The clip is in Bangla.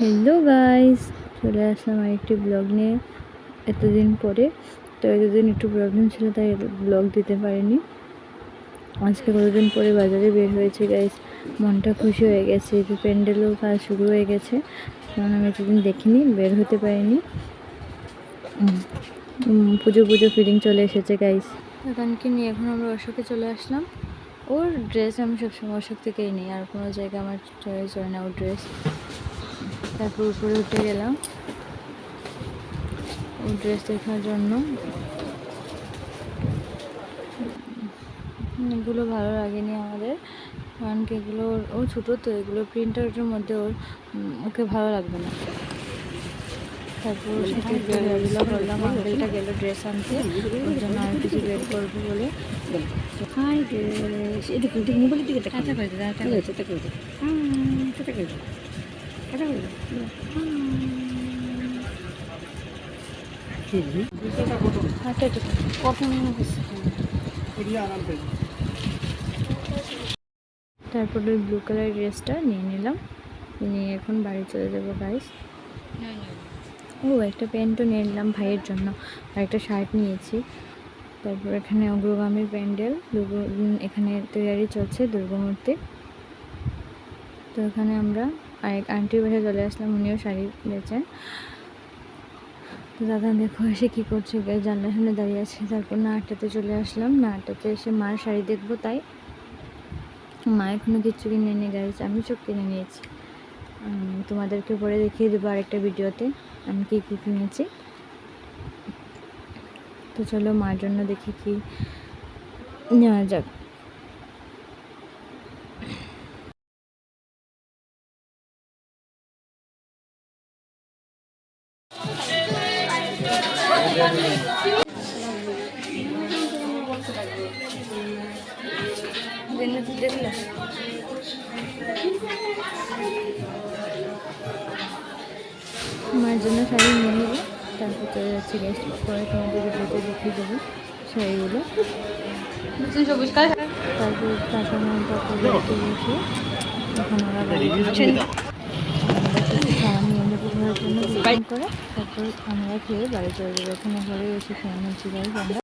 হ্যালো গাইস চলে আসলাম আরেকটি ব্লগ নিয়ে এতদিন পরে। তো এতদিন একটু প্রবলেম ছিল, তাই ব্লগ দিতে পারিনি। আজকে কতদিন পরে বাজারে বের হয়েছে গাইস মনটা খুশি হয়ে গেছে যে প্যান্ডেলও কাজ শুরু হয়ে গেছে। কারণ আমি এতদিন দেখিনি, বের হতে পারিনি। পুজো পুজো ফিলিং চলে এসেছে গাইস দোকানকে নিয়ে এখন আমরা অশোকে চলে আসলাম। ওর ড্রেস আমি সবসময় অশোক থেকেই নিই, আর কোনো জায়গায় আমার চয়েস হয় না ওর ড্রেস তারপর উপরে উঠে গেলাম। ড্রেস দেখার জন্য। এগুলো ভালো লাগেনি আমাদের। কারণ কি এগুলো ও ছোটো তো এগুলো প্রিন্টারের মধ্যে ওর ওকে ভালো লাগবে না। তারপর সাথে আঙ্কেলটা গেল ড্রেস আনতে। ওর জন্য আর কিছু বের করব বলে। হাই ড্রেস এদিকে মোবাইলের দিকে করে টাকা টাকা তারপর ওই ব্লু কালার ড্রেসটা নিয়ে নিলাম। নিয়ে এখন বাড়ি চলে যাব গাইস ও, একটা প্যান্টও নিয়ে নিলাম ভাইয়ের জন্য। আর একটা শার্ট নিয়েছি। তারপর এখানে অগ্রগামীর প্যান্ডেল। এখানে তৈরি চলছে দুর্গামূর্তি। তো এখানে আমরা আরেক আন্টির বাসায় চলে আসলাম, উনিও শাড়ি বেচেন। তো দাদা দেখো এসে কী করছে গায়ে জানলার সামনে দাঁড়িয়ে আছে। তারপর না আটটাতে চলে আসলাম না আটটাতে এসে মার শাড়ি দেখব তাই। মা এখনও কিচ্ছু কিনে নিয়ে গেছে আমি সব কিনে নিয়েছি। তোমাদেরকে পরে দেখিয়ে দেবো আরেকটা ভিডিওতে, আমি কী কী কিনেছি। তো চলো মার জন্য দেখি কি নেওয়া যাক। মায়ের জন্য শাড়ি নিয়ে নিব। তারপর চলে যাচ্ছি গেস্ট পরে তোমাদের ভিডিওতে দেখিয়ে দেবো শাড়িগুলো। তারপর মার পাপা বাড়িতে বসে এখন ওরা নিয়ে জন্য করে তারপর আমরা খেয়ে বাড়ি চলে যাব। এখানে ঘরে এসে খেয়ে গাইজ আমরা।